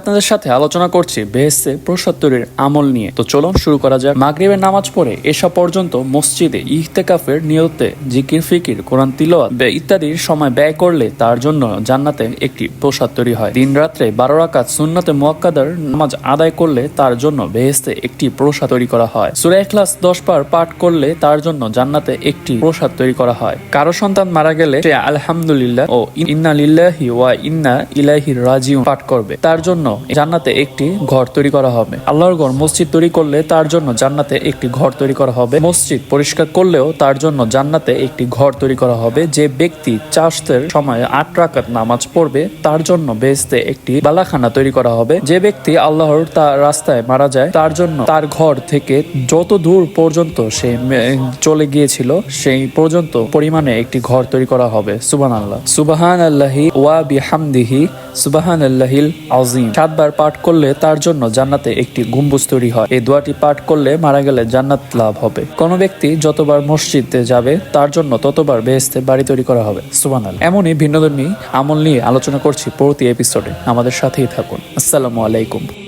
আপনাদের সাথে আলোচনা করছি বেহেস্তে প্রসাত্তরের আমল নিয়ে। তো চলুন শুরু করা যাক। মাগরিবের নামাজ পড়ে এসা পর্যন্ত মসজিদে ইহতেকাফের নিয়তে জিকির, ফিকির, কোরআন, তিলওয়াত ইত্যাদির সময় ব্যয় করলে তার জন্য জান্নাতে একটি প্রসাদ তৈরি হয়। দিন রাত্রে বারো রাকাত সুন্নতে মুয়াক্কাদার নামাজ আদায় করলে তার জন্য বেহেস্তে একটি প্রসাদ তৈরি করা হয়। সুরা এখলাস দশ বার পাঠ করলে তার জন্য জান্নাতে একটি প্রসাদ তৈরি করা হয়। কারও সন্তান মারা গেলে সে আলহামদুলিল্লাহ ও ইন্না লিল্লাহি ওয়া ইন্না ইলাইহি রাজিউন পাঠ করবে। তার জন্য জান্নাতে একটি ঘর তৈরি করা হবে। আল্লাহর ঘর মসজিদ তৈরি করলে তার জন্য জান্নাতে একটি ঘর তৈরি করা হবে। মসজিদ পরিষ্কার করলেও তার জন্য জান্নাতে একটি ঘর তৈরি করা হবে। যে ব্যক্তি চাষের সময় আট রাকাত নামাজ পড়বে, তার জন্য বেহেস্তে একটি বালাখানা তৈরি করা হবে। যে ব্যক্তি আল্লাহর তার রাস্তায় মারা যায়, তার জন্য তার ঘর থেকে যত দূর পর্যন্ত সে চলে গিয়েছিল, সেই পর্যন্ত পরিমাণে একটি ঘর তৈরি করা হবে। সুবান আল্লাহ সুবাহান আল্লাহি ওয়া বিহামদিহি। সুবাহান আল্লাহিল আজিম সাতবার পাঠ করলে তার জন্য জান্নাতে একটি গম্বুজ তৈরি হয়। এই দোয়াটি পাঠ করলে মারা গেলে জান্নাত লাভ হবে। কোনো ব্যক্তি যতবার মসজিদে যাবে, তার জন্য ততবার বেহেস্তে বাড়ি তৈরি করা হবে। সুবান এমনই ভিন্নধর্মী আমল নিয়ে আলোচনা করছি প্রতি এপিসোডে আমাদের সাথেই থাকুন। আসসালামু আলাইকুম।